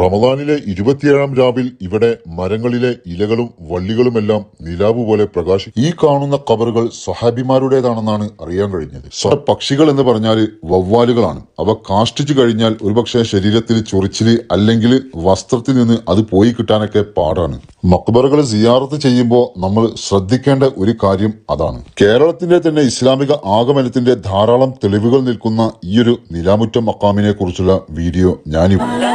റമദാനിലെ ഇരുപത്തിയേഴാം രാവിൽ ഇവിടെ മരങ്ങളിലെ ഇലകളും വള്ളികളുമെല്ലാം നിലാവ് പോലെ പ്രകാശി ഈ കാണുന്ന കബറുകൾ സ്വഹാബിമാരുടേതാണെന്നാണ് അറിയാൻ കഴിഞ്ഞത്. പക്ഷികൾ എന്ന് പറഞ്ഞാൽ വവ്വാലുകളാണ്. അവ കാഷ്ടിച്ചു കഴിഞ്ഞാൽ ഒരുപക്ഷെ ശരീരത്തിൽ ചൊറിച്ചിൽ അല്ലെങ്കിൽ വസ്ത്രത്തിൽ നിന്ന് അത് പോയി കിട്ടാനൊക്കെ പാടാണ്. മക്ബറുകൾ സിയാറത്ത് ചെയ്യുമ്പോൾ നമ്മൾ ശ്രദ്ധിക്കേണ്ട ഒരു കാര്യം അതാണ്. കേരളത്തിന്റെ തന്നെ ഇസ്ലാമിക ആഗമനത്തിന്റെ ധാരാളം തെളിവുകൾ നിൽക്കുന്ന ഈയൊരു നിലാമുറ്റം മക്കാമിനെ കുറിച്ചുള്ള വീഡിയോ ഞാനിവിടെ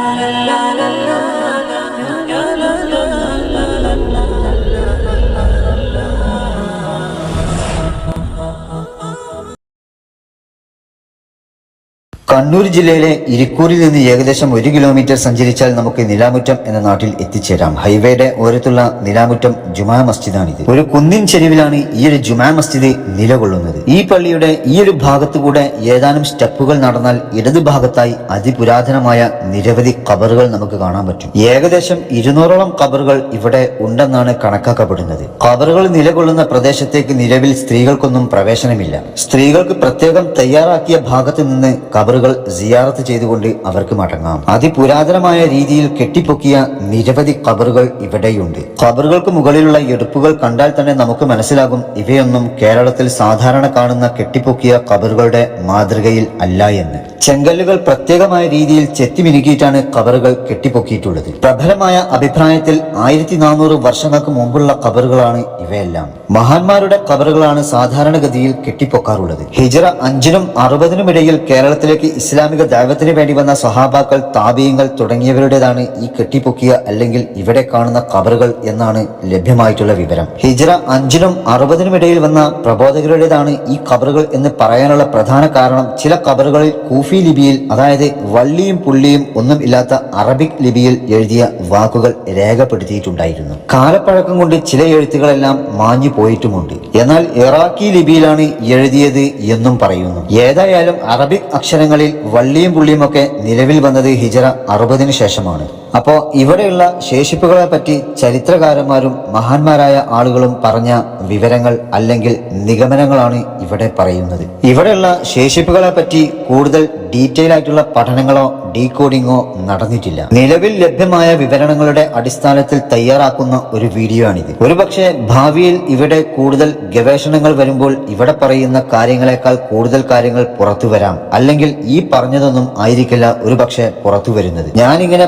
കണ്ണൂർ ജില്ലയിലെ ഇരിക്കൂരിൽ നിന്ന് ഏകദേശം ഒരു കിലോമീറ്റർ സഞ്ചരിച്ചാൽ നമുക്ക് നിലാമുറ്റം എന്ന നാട്ടിൽ എത്തിച്ചേരാം. ഹൈവേയുടെ ഓരത്തുള്ള നിലാമുറ്റം ജുമാ മസ്ജിദാണിത്. ഒരു കുന്നിൻ ചെരുവിലാണ് ഈ ഒരു ജുമാ മസ്ജിദ് നിലകൊള്ളുന്നത്. ഈ പള്ളിയുടെ ഈ ഒരു ഭാഗത്തുകൂടെ ഏതാനും സ്റ്റെപ്പുകൾ നടന്നാൽ ഇടതു ഭാഗത്തായി അതിപുരാതനമായ നിരവധി കബറുകൾ നമുക്ക് കാണാൻ പറ്റും. ഏകദേശം ഇരുന്നൂറോളം കബറുകൾ ഇവിടെ ഉണ്ടെന്നാണ് കണക്കാക്കപ്പെടുന്നത്. കബറുകൾ നിലകൊള്ളുന്ന പ്രദേശത്തേക്ക് നിലവിൽ സ്ത്രീകൾക്കൊന്നും പ്രവേശനമില്ല. സ്ത്രീകൾക്ക് പ്രത്യേകം തയ്യാറാക്കിയ ഭാഗത്ത് നിന്ന് കബറുകൾ സിയാറത്ത് ചെയ്തുകൊണ്ട് അവർക്ക് മടങ്ങാം. അതിപുരാതനമായ രീതിയിൽ കെട്ടിപ്പൊക്കിയ നിരവധി കബറുകൾ ഇവിടെയുണ്ട്. കബറുകൾക്ക് മുകളിലുള്ള എടുപ്പുകൾ കണ്ടാൽ തന്നെ നമുക്ക് മനസ്സിലാകും ഇവയൊന്നും കേരളത്തിൽ സാധാരണ കാണുന്ന കെട്ടിപ്പൊക്കിയ കബറുകളുടെ മാതൃകയിൽ അല്ല എന്ന്. ചെങ്കല്ലുകൾ പ്രത്യേകമായ രീതിയിൽ ചെത്തിമിനുക്കിയിട്ടാണ് കബറുകൾ കെട്ടിപ്പൊക്കിയിട്ടുള്ളത്. പ്രബലമായ അഭിപ്രായത്തിൽ ആയിരത്തി നാനൂറ് വർഷങ്ങൾക്ക് മുമ്പുള്ള കബറുകളാണ് ഇവയെല്ലാം. മഹാന്മാരുടെ കബറുകളാണ് സാധാരണഗതിയിൽ കെട്ടിപ്പൊക്കാറുള്ളത്. ഹിജറ അഞ്ചിനും അറുപതിനും ഇടയിൽ കേരളത്തിലേക്ക് ഇസ്ലാമിക ദൈവത്തിന് വേണ്ടി വന്ന സഹാബാക്കൾ താപീയങ്ങൾ തുടങ്ങിയവരുടേതാണ് ഈ കെട്ടിപ്പൊക്കിയ അല്ലെങ്കിൽ ഇവിടെ കാണുന്ന കബറുകൾ എന്നാണ് ലഭ്യമായിട്ടുള്ള വിവരം. ഹിജറ അഞ്ചിനും അറുപതിനും ഇടയിൽ വന്ന പ്രബോധകരുടേതാണ് ഈ കബറുകൾ എന്ന് പറയാനുള്ള പ്രധാന കാരണം ചില കബറുകളിൽ കൂഫി ലിപിയിൽ അതായത് വള്ളിയും പുള്ളിയും ഒന്നും ഇല്ലാത്ത അറബിക് ലിപിയിൽ എഴുതിയ വാക്കുകൾ രേഖപ്പെടുത്തിയിട്ടുണ്ടായിരുന്നു. കാലപ്പഴക്കം കൊണ്ട് ചില എഴുത്തുകളെല്ലാം മാഞ്ഞു പോയിട്ടുമുണ്ട്. എന്നാൽ ഇറാഖി ലിപിയിലാണ് എഴുതിയത് എന്നും പറയുന്നു. ഏതായാലും അറബിക് അക്ഷരങ്ങളിൽ വള്ളിയും പുള്ളിയും ഒക്കെ നിലവിൽ വന്നത് ഹിജറ അറുപതിനു ശേഷമാണ്. അപ്പോ ഇവിടെയുള്ള ശേഷിപ്പുകളെ പറ്റി ചരിത്രകാരന്മാരും മഹാന്മാരായ ആളുകളും പറഞ്ഞ വിവരങ്ങൾ അല്ലെങ്കിൽ നിഗമനങ്ങളാണ് ഇവിടെ പറയുന്നത്. ഇവിടെയുള്ള ശേഷിപ്പുകളെ പറ്റി കൂടുതൽ ഡീറ്റെയിൽ ആയിട്ടുള്ള പഠനങ്ങളോ ഡീകോഡിങ്ങോ നടന്നിട്ടില്ല. നിലവിൽ ലഭ്യമായ വിവരണങ്ങളുടെ അടിസ്ഥാനത്തിൽ തയ്യാറാക്കുന്ന ഒരു വീഡിയോ ആണിത് ഒരുപക്ഷെ ഭാവിയിൽ ഇവിടെ കൂടുതൽ ഗവേഷണങ്ങൾ വരുമ്പോൾ ഇവിടെ പറയുന്ന കാര്യങ്ങളെക്കാൾ കൂടുതൽ കാര്യങ്ങൾ പുറത്തു വരാം. അല്ലെങ്കിൽ ഈ പറഞ്ഞതൊന്നും ആയിരിക്കില്ല ഒരുപക്ഷെ പുറത്തു വരുന്നത്. ഞാനിങ്ങനെ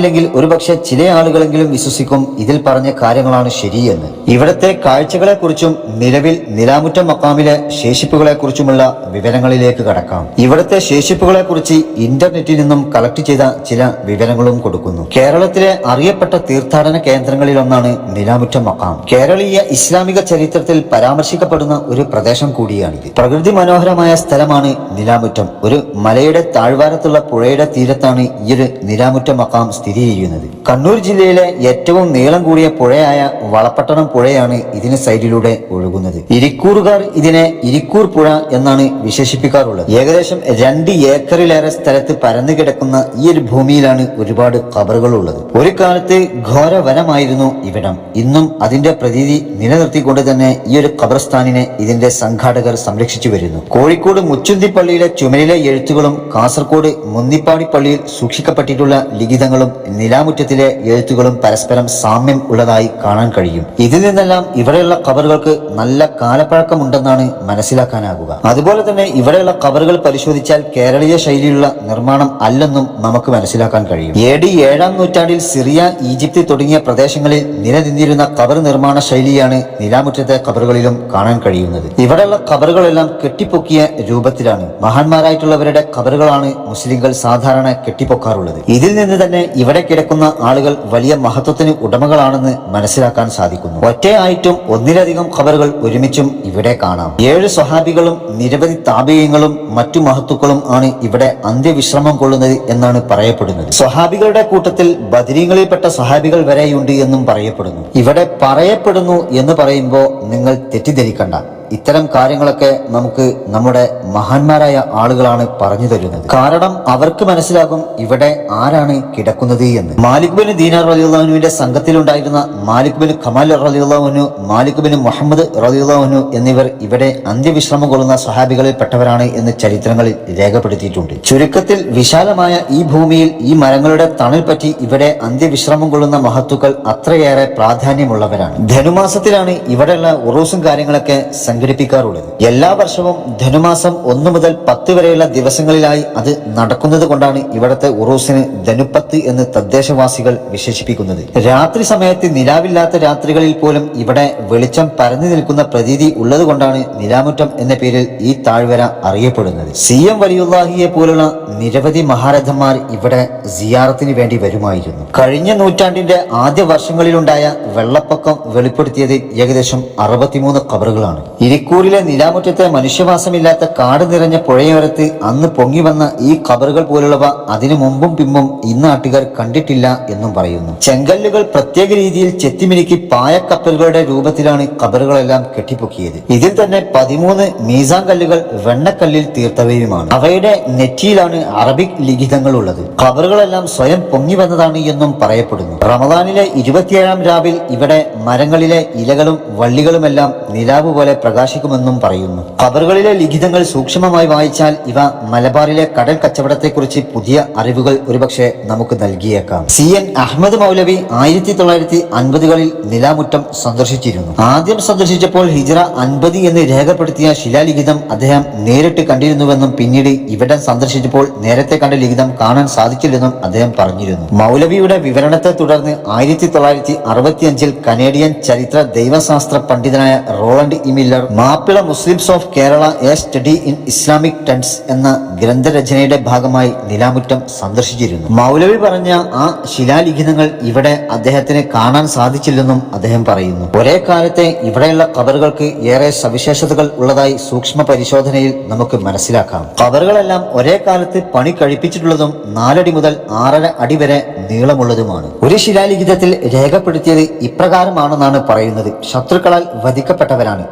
പറഞ്ഞിട്ടില്ലെങ്കിൽ ഒരുപക്ഷെ ചില ആളുകളെങ്കിലും വിശ്വസിക്കും ഇതിൽ പറഞ്ഞ കാര്യങ്ങളാണ് ശരിയെന്ന്. ഇവിടത്തെ കാഴ്ചകളെ കുറിച്ചും നിലവിൽ നിലാമുറ്റം മക്കാമിലെ ശേഷിപ്പുകളെ കുറിച്ചുമുള്ള വിവരങ്ങളിലേക്ക് കടക്കാം. ഇവിടത്തെ ശേഷിപ്പുകളെ കുറിച്ച് ഇന്റർനെറ്റിൽ നിന്നും കളക്ട് ചെയ്ത ചില വിവരങ്ങളും കൊടുക്കുന്നു. കേരളത്തിലെ അറിയപ്പെട്ട തീർത്ഥാടന കേന്ദ്രങ്ങളിൽ ഒന്നാണ് നിലാമുറ്റം മക്കാം. കേരളീയ ഇസ്ലാമിക ചരിത്രത്തിൽ പരാമർശിക്കപ്പെടുന്ന ഒരു പ്രദേശം കൂടിയാണിത്. പ്രകൃതി മനോഹരമായ സ്ഥലമാണ് നിലാമുറ്റം. ഒരു മലയുടെ താഴ്വാരത്തുള്ള പുഴയുടെ തീരത്താണ് ഈ ഒരു നിലാമുറ്റം മക്കാം സ്ഥിതി ചെയ്യുന്നത് കണ്ണൂർ ജില്ലയിലെ ഏറ്റവും നീളം കൂടിയ പുഴയായ വളപട്ടണം പുഴയാണ് ഇതിന് സൈഡിലൂടെ ഒഴുകുന്നത് ഇരിക്കൂറുകാർ ഇതിനെ ഇരിക്കൂർ പുഴ എന്നാണ് വിശേഷിപ്പിക്കാറുള്ളത്. ഏകദേശം രണ്ട് ഏക്കറിലേറെ സ്ഥലത്ത് പരന്നു കിടക്കുന്ന ഈ ഒരു ഭൂമിയിലാണ് ഒരുപാട് കബറുകൾ ഉള്ളത് ഒരു കാലത്ത് ഘോര വനമായിരുന്നു ഇവിടം. ഇന്നും അതിന്റെ പ്രതീതി നിലനിർത്തിക്കൊണ്ട് തന്നെ ഈ ഒരു ഖബർസ്ഥാനിനെ ഇതിന്റെ സംഘാടകർ സംരക്ഷിച്ചു വരുന്നു. കോഴിക്കോട് മുച്ചുന്തിപ്പള്ളിയിലെ ചുമലിലെ എഴുത്തുകളും കാസർകോട് മുന്നിപ്പാടി പള്ളിയിൽ സൂക്ഷിക്കപ്പെട്ടിട്ടുള്ള ലിഖിതങ്ങളും നിലാമുറ്റത്തിലെ എഴുത്തുകളും പരസ്പരം സാമ്യം ഉള്ളതായി കാണാൻ കഴിയും. ഇതിൽ നിന്നെല്ലാം ഇവിടെയുള്ള കബറുകൾക്ക് നല്ല കാലപ്പഴക്കമുണ്ടെന്നാണ് മനസ്സിലാക്കാനാകുക. അതുപോലെ തന്നെ ഇവിടെയുള്ള കവറുകൾ പരിശോധിച്ചാൽ കേരളീയ ശൈലിയുള്ള നിർമ്മാണം അല്ലെന്നും നമുക്ക് മനസ്സിലാക്കാൻ കഴിയും. എ ഡി ഏഴാം നൂറ്റാണ്ടിൽ സിറിയ ഈജിപ്ത് തുടങ്ങിയ പ്രദേശങ്ങളിൽ നിലനിന്നിരുന്ന കവർ നിർമ്മാണ ശൈലിയാണ് നിലാമുറ്റത്തെ കബറുകളിലും കാണാൻ കഴിയുന്നത്. ഇവിടെയുള്ള കബറുകളെല്ലാം കെട്ടിപ്പൊക്കിയ രൂപത്തിലാണ്. മഹാന്മാരായിട്ടുള്ളവരുടെ കബറുകളാണ് മുസ്ലിങ്ങൾ സാധാരണ കെട്ടിപ്പൊക്കാറുള്ളത്. ഇതിൽ നിന്ന് തന്നെ ഇവിടെ കിടക്കുന്ന ആളുകൾ വലിയ മഹത്വത്തിന് ഉടമകളാണെന്ന് മനസ്സിലാക്കാൻ സാധിക്കുന്നു. ഒറ്റയായിട്ടും ഒന്നിലധികം ഖബറുകൾ ഒരുമിച്ചും ഇവിടെ കാണാം. ഏഴ് സ്വഹാബികളും നിരവധി താപീയങ്ങളും മറ്റു മഹത്തുക്കളും ആണ് ഇവിടെ അന്ത്യവിശ്രമം കൊള്ളുന്നത് എന്നാണ് പറയപ്പെടുന്നത്. സ്വഹാബികളുടെ കൂട്ടത്തിൽ ബദരീങ്ങളിൽപ്പെട്ട സ്വഹാബികൾ വരെയുണ്ട് എന്നും പറയപ്പെടുന്നു. ഇവിടെ പറയപ്പെടുന്നു എന്ന് പറയുമ്പോൾ നിങ്ങൾ തെറ്റിദ്ധരിക്കണ്ട. ഇത്തരം കാര്യങ്ങളൊക്കെ നമുക്ക് നമ്മുടെ മഹാന്മാരായ ആളുകളാണ് പറഞ്ഞു തരുന്നത്. കാരണം അവർക്ക് മനസ്സിലാകും ഇവിടെ ആരാണ് കിടക്കുന്നത് എന്ന്. മാലിക് ബിൻ ദീനാർ റലിയുള്ളവനുവിന്റെ സംഘത്തിലുണ്ടായിരുന്ന മാലിക് ബിൻ ഖമാൽ റലിയുള്ളവനു മാലിക് ബിൻ മുഹമ്മദ് റലിയുള്ളവനു എന്നിവർ ഇവിടെ അന്ത്യവിശ്രമം കൊള്ളുന്ന സഹാബികളിൽ പെട്ടവരാണ് എന്ന് ചരിത്രങ്ങളിൽ രേഖപ്പെടുത്തിയിട്ടുണ്ട്. ചുരുക്കത്തിൽ വിശാലമായ ഈ ഭൂമിയിൽ ഈ മരങ്ങളുടെ തണൽ പറ്റി ഇവിടെ അന്ത്യവിശ്രമം കൊള്ളുന്ന മഹത്തുക്കൾ അത്രയേറെ പ്രാധാന്യമുള്ളവരാണ്. ധനുമാസത്തിലാണ് ഇവിടെയുള്ള ഉറൂസും കാര്യങ്ങളൊക്കെ സംഘടിപ്പിക്കാറുള്ളത് എല്ലാ വർഷവും ധനുമാസം ഒന്ന് മുതൽ പത്ത് വരെയുള്ള ദിവസങ്ങളിലായി അത് നടക്കുന്നത് കൊണ്ടാണ് ഇവിടത്തെ ഉറൂസിന് ധനുപ്പത്ത് എന്ന് തദ്ദേശവാസികൾ വിശേഷിപ്പിക്കുന്നത്. രാത്രി സമയത്ത് നിലാവില്ലാത്ത രാത്രികളിൽ പോലും ഇവിടെ വെളിച്ചം പരന്നു നിൽക്കുന്ന പ്രതീതി ഉള്ളതുകൊണ്ടാണ് നിലാമുറ്റം എന്ന പേരിൽ ഈ താഴ്വര അറിയപ്പെടുന്നത്. സി എം വലിയുല്ലാഹിയെ പോലുള്ള നിരവധി മഹാരഥന്മാർ ഇവിടെ സിയാറത്തിന് വേണ്ടി വരുമായിരുന്നു. കഴിഞ്ഞ നൂറ്റാണ്ടിന്റെ ആദ്യ വർഷങ്ങളിലുണ്ടായ വെള്ളപ്പൊക്കം വെളിപ്പെടുത്തിയത് ഏകദേശം അറുപത്തിമൂന്ന് കബറുകളാണ് ഇരിക്കൂറിലെ നിലാമുറ്റത്തെ മനുഷ്യവാസമില്ലാത്ത കാട് നിറഞ്ഞ പുഴയോരത്ത് അന്ന് പൊങ്ങി വന്ന ഈ കബറുകൾ പോലുള്ളവ അതിനു മുമ്പും പിമ്പും ഇന്നാട്ടുകാർ കണ്ടിട്ടില്ല എന്നും പറയുന്നു. ചെങ്കല്ലുകൾ പ്രത്യേക രീതിയിൽ ചെത്തിമിനുക്കി പായക്കപ്പലുകളുടെ രൂപത്തിലാണ് കബറുകളെല്ലാം കെട്ടിപ്പൊക്കിയത്. ഇതിൽ തന്നെ പതിമൂന്ന് മീസാൻ കല്ലുകൾ വെണ്ണക്കല്ലിൽ തീർത്തവയുമാണ്. അവയുടെ നെറ്റിയിലാണ് അറബിക് ലിഖിതങ്ങൾ ഉള്ളത് കബറുകളെല്ലാം സ്വയം പൊങ്ങി വന്നതാണ് എന്നും പറയപ്പെടുന്നു. റമദാനിലെ ഇരുപത്തിയേഴാം രാവിൽ ഇവിടെ മരങ്ങളിലെ ഇലകളും വള്ളികളുമെല്ലാം നിലാവ് പോലെ പ്രകാശിക്കുമെന്നും പറയുന്നു. ഖബറുകളിലെ ലിഖിതങ്ങൾ സൂക്ഷ്മമായി വായിച്ചാൽ ഇവ മലബാറിലെ കടൽ കച്ചവടത്തെക്കുറിച്ച് പുതിയ അറിവുകൾ ഒരുപക്ഷെ നമുക്ക് നൽകിയേക്കാം. സി. എൻ. അഹമ്മദ് മൗലവി ആയിരത്തി തൊള്ളായിരത്തി അൻപതുകളിൽ നിലാമുറ്റം സന്ദർശിച്ചിരുന്നു. ആദ്യം സന്ദർശിച്ചപ്പോൾ ഹിജറ അൻപത് എന്ന് രേഖപ്പെടുത്തിയ ശിലാലിഖിതം അദ്ദേഹം നേരിട്ട് കണ്ടിരുന്നുവെന്നും പിന്നീട് ഇവിടെ സന്ദർശിച്ചപ്പോൾ നേരത്തെ കണ്ട ലിഖിതം കാണാൻ സാധിച്ചില്ലെന്നും അദ്ദേഹം പറഞ്ഞിരുന്നു. മൗലവിയുടെ വിവരണത്തെ തുടർന്ന് ആയിരത്തി തൊള്ളായിരത്തി അറുപത്തിയഞ്ചിൽ കനേഡിയൻ ചരിത്ര ദൈവശാസ്ത്ര പണ്ഡിതനായ Roland E Miller Mappila Muslims of Kerala a study in Islamic trends എന്ന ഗ്രന്ഥരചനയുടെ ഭാഗമായി നിലാമുറ്റം സന്ദർശിച്ചിരുന്നു. മൗലവി പറഞ്ഞ ആ ശിലാലിഖിതങ്ങൾ ഇവിടെ അദ്ദേഹത്തിന് കാണാൻ സാധിച്ചില്ലെന്നും അദ്ദേഹം പറയുന്നു. ഒരേ കാലത്തെ ഇവിടെയുള്ള കബറുകൾക്ക് ഏറെ സവിശേഷതകൾ ഉള്ളതായി സൂക്ഷ്മ പരിശോധനയിൽ നമുക്ക് മനസ്സിലാക്കാം. കബറുകളെല്ലാം ഒരേ കാലത്ത് പണി കഴിപ്പിച്ചിട്ടുള്ളതും നാലടി മുതൽ ആറര അടി വരെ നീളമുള്ളതുമാണ്. ഒരു ശിലാലിഖിതത്തിൽ രേഖപ്പെടുത്തിയത് ഇപ്രകാരമാണെന്നാണ് പറയുന്നത്. ശത്രുക്കളാൽ വധിക്കപ്പെട്ടവരാണ്.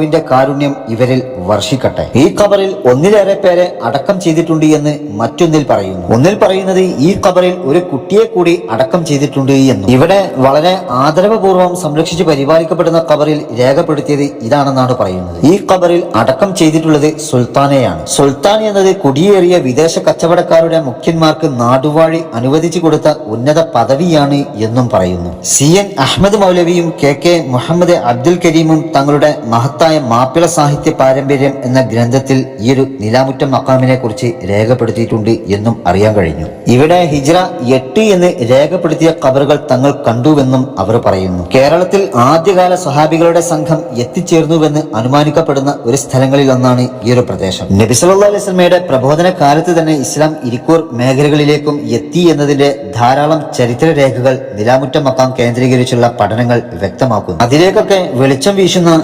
അള്ളാഹുവിന്റെ കാരുണ്യം ഇവരിൽ വർഷിക്കട്ടെ. ഈ ഖബറിൽ ഒന്നിലേറെ പേരെ അടക്കം ചെയ്തിട്ടുണ്ട് എന്ന് മറ്റൊന്നിൽ പറയുന്നു. ഒന്നിൽ പറയുന്നത് ഈ ഖബറിൽ ഒരു കുട്ടിയെ കൂടി അടക്കം ചെയ്തിട്ടുണ്ട് എന്ന്. ഇവിടെ വളരെ ആദരവപൂർവം സംരക്ഷിച്ച് പരിപാലിക്കപ്പെടുന്ന ഖബറിൽ രേഖപ്പെടുത്തിയത് ഇതാണെന്നാണ് പറയുന്നത്. ഈ ഖബറിൽ അടക്കം ചെയ്തിട്ടുള്ളത് സുൽത്താനെയാണ്. സുൽത്താൻ എന്നത് കുടിയേറിയ വിദേശ കച്ചവടക്കാരുടെ മുഖ്യന്മാർക്ക് നാടുവാഴി അനുവദിച്ചു കൊടുത്ത ഉന്നത പദവിയാണ് എന്നും പറയുന്നു. സി. എൻ. അഹമ്മദ് മൗലവിയും കെ. കെ. മുഹമ്മദ് അബ്ദുൽ കരീമും തങ്ങളുടെ മഹത്തായ മാപ്പിള സാഹിത്യ പാരമ്പര്യം എന്ന ഗ്രന്ഥത്തിൽ ഈ ഒരു നിലാമുറ്റം മക്കാമിനെ കുറിച്ച് രേഖപ്പെടുത്തിയിട്ടുണ്ട് എന്നും അറിയാൻ കഴിഞ്ഞു. ഇവിടെ ഹിജ്ര എട്ട് എന്ന് രേഖപ്പെടുത്തിയ കബറുകൾ തങ്ങൾ കണ്ടുവെന്നും അവർ പറയുന്നു. കേരളത്തിൽ ആദ്യകാല സഹാബികളുടെ സംഘം എത്തിച്ചേർന്നുവെന്ന് അനുമാനിക്കപ്പെടുന്ന ഒരു സ്ഥലങ്ങളിൽ ഒന്നാണ് ഈ ഒരു പ്രദേശം. നബി സല്ലല്ലാഹു അലൈഹി വസല്ലമയുടെ പ്രബോധന കാലത്ത് തന്നെ ഇസ്ലാം ഇരിക്കൂർ മേഖലകളിലേക്കും എത്തി എന്നതിന്റെ ധാരാളം ചരിത്ര രേഖകൾ നിലാമുറ്റം മക്കാം കേന്ദ്രീകരിച്ചുള്ള പഠനങ്ങൾ വ്യക്തമാക്കുന്നു. അതിലേക്കൊക്കെ വെളിച്ചം വീശുന്ന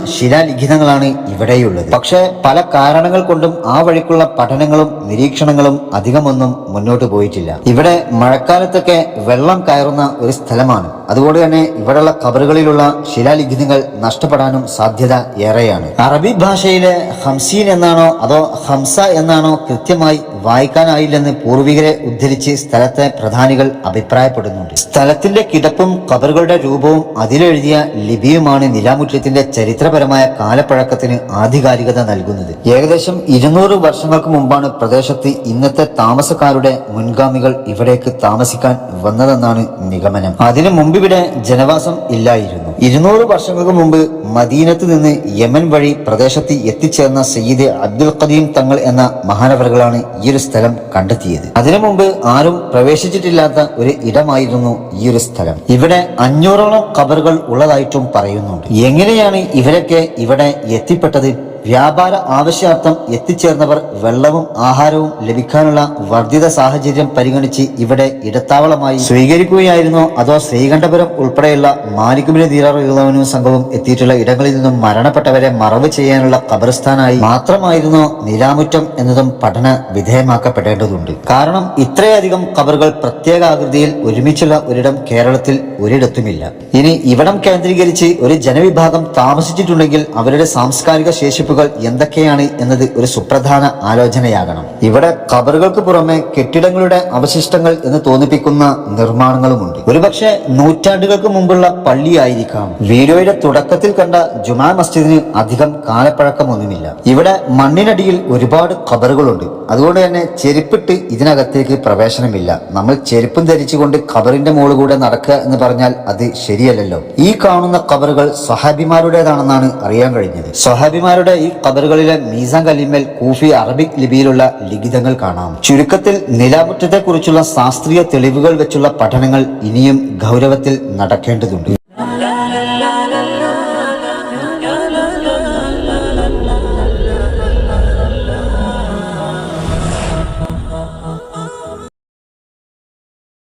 ശിലാലിഖിതങ്ങളാണ് ഇവിടെയുള്ളത്. പക്ഷേ പല കാരണങ്ങൾ കൊണ്ടും ആ വഴിക്കുള്ള പഠനങ്ങളും നിരീക്ഷണങ്ങളും അധികമൊന്നും മുന്നോട്ട് പോയിട്ടില്ല. ഇവിടെ മഴക്കാലത്തൊക്കെ വെള്ളം കയറുന്ന ഒരു സ്ഥലമാണ്. അതുകൊണ്ട് തന്നെ ഇവിടെയുള്ള കബറുകളിലുള്ള ശിലാലിഖിതങ്ങൾ നഷ്ടപ്പെടാനും സാധ്യത ഏറെയാണ്. അറബി ഭാഷയിലെ ഹംസീൻ എന്നാണോ അതോ ഹംസ എന്നാണോ കൃത്യമായി വായിക്കാനായില്ലെന്ന് പൂർവികരെ ഉദ്ധരിച്ച് സ്ഥലത്തെ പ്രധാനികൾ അഭിപ്രായപ്പെടുന്നുണ്ട്. സ്ഥലത്തിന്റെ കിടപ്പും കബറുകളുടെ രൂപവും അതിലെഴുതിയ ലിപിയുമാണ് നിലാമുറ്റത്തിന്റെ ചരിത്രപരമായ കാലപ്പഴക്കത്തിന് ആധികാരികത നൽകുന്നത്. ഏകദേശം ഇരുന്നൂറ് വർഷങ്ങൾക്ക് മുമ്പാണ് പ്രദേശത്ത് ഇന്നത്തെ താമസക്കാരുടെ മുൻഗാമികൾ ഇവിടേക്ക് താമസിക്കാൻ വന്നതെന്നാണ് നിഗമനം. അതിനു മുമ്പ് ഇവിടെ ജനവാസം ഇല്ലായിരുന്നു. ഇരുന്നൂറ് വർഷങ്ങൾക്ക് മുമ്പ് മദീനത്ത് നിന്ന് യമൻ വഴി പ്രദേശത്ത് എത്തിച്ചേർന്ന സയ്യിദ് അബ്ദുൽ ഖദീം തങ്ങൾ എന്ന മഹാനവറുകളാണ് ഈ ഒരു സ്ഥലം കണ്ടെത്തിയത്. അതിനു മുമ്പ് ആരും പ്രവേശിച്ചിട്ടില്ലാത്ത ഒരു ഇടമായിരുന്നു ഈ ഒരു സ്ഥലം. ഇവിടെ അഞ്ഞൂറോളം കബറുകൾ ഉള്ളതായിട്ടും പറയുന്നുണ്ട്. എങ്ങനെയാണ് ഇവരൊക്കെ ഇവിടെ எத்திப்பட்டது? വ്യാപാര ആവശ്യാർത്ഥം എത്തിച്ചേർന്നവർ വെള്ളവും ആഹാരവും ലഭിക്കാനുള്ള വർദ്ധിത സാഹചര്യം പരിഗണിച്ച് ഇവിടെ ഇടത്താവളമായി സ്വീകരിക്കുകയായിരുന്നോ. അതോ ശ്രീകണ്ഠപുരം ഉൾപ്പെടെയുള്ള മാലിക്കുമിന് തീരാറുകളും സംഘവും എത്തിയിട്ടുള്ള ഇടങ്ങളിൽ നിന്നും മരണപ്പെട്ടവരെ മറവ് ചെയ്യാനുള്ള ഖബർസ്ഥാനായി മാത്രമായിരുന്നോ നിരാമുറ്റം എന്നതും പഠന വിധേയമാക്കപ്പെടേണ്ടതുണ്ട്. കാരണം ഇത്രയധികം കബറുകൾ പ്രത്യേക ആകൃതിയിൽ ഒരുമിച്ചുള്ള ഒരിടം കേരളത്തിൽ ഒരിടത്തുമില്ല. ഇനി ഇവിടം കേന്ദ്രീകരിച്ച് ഒരു ജനവിഭാഗം താമസിച്ചിട്ടുണ്ടെങ്കിൽ അവരുടെ സാംസ്കാരിക ശേഷിപ്പുകൾ എന്തൊക്കെയാണ് എന്നത് ഒരു സുപ്രധാന ആലോചനയാകണം. ഇവിടെ ഖബറുകൾക്ക് പുറമെ കെട്ടിടങ്ങളുടെ അവശിഷ്ടങ്ങൾ എന്ന് തോന്നിപ്പിക്കുന്ന നിർമ്മാണങ്ങളുമുണ്ട്. ഒരുപക്ഷെ നൂറ്റാണ്ടുകൾക്ക് മുമ്പുള്ള പള്ളിയായിരിക്കാം. വീഡിയോയുടെ തുടക്കത്തിൽ കണ്ട ജുമാ മസ്ജിദിന് അധികം കാലപ്പഴക്കമൊന്നുമില്ല. ഇവിടെ മണ്ണിനടിയിൽ ഒരുപാട് ഖബറുകളുണ്ട് അതുകൊണ്ട് തന്നെ ചെരുപ്പിട്ട് ഇതിനകത്തേക്ക് പ്രവേശനമില്ല. നമ്മൾ ചെരുപ്പും ധരിച്ചുകൊണ്ട് ഖബറിന്റെ മുകളിലൂടെ നടക്കുക എന്ന് പറഞ്ഞാൽ അത് ശരിയല്ലല്ലോ. ഈ കാണുന്ന ഖബറുകൾ സ്വഹാബിമാരുടേതാണെന്നാണ് അറിയാൻ കഴിഞ്ഞത്. സ്വഹാബിമാരുടെ ഈ ഖബറുകളിലെ മീസാൻ കല്ലിമേൽ കൂഫി അറബിക് ലിപിയിലുള്ള ലിഖിതങ്ങൾ കാണാം. ചുരുക്കത്തിൽ നിലാമുറ്റത്തെക്കുറിച്ചുള്ള ശാസ്ത്രീയ തെളിവുകൾ വെച്ചുള്ള പഠനങ്ങൾ ഇനിയും ഗൗരവത്തിൽ നടക്കേണ്ടതുണ്ട്.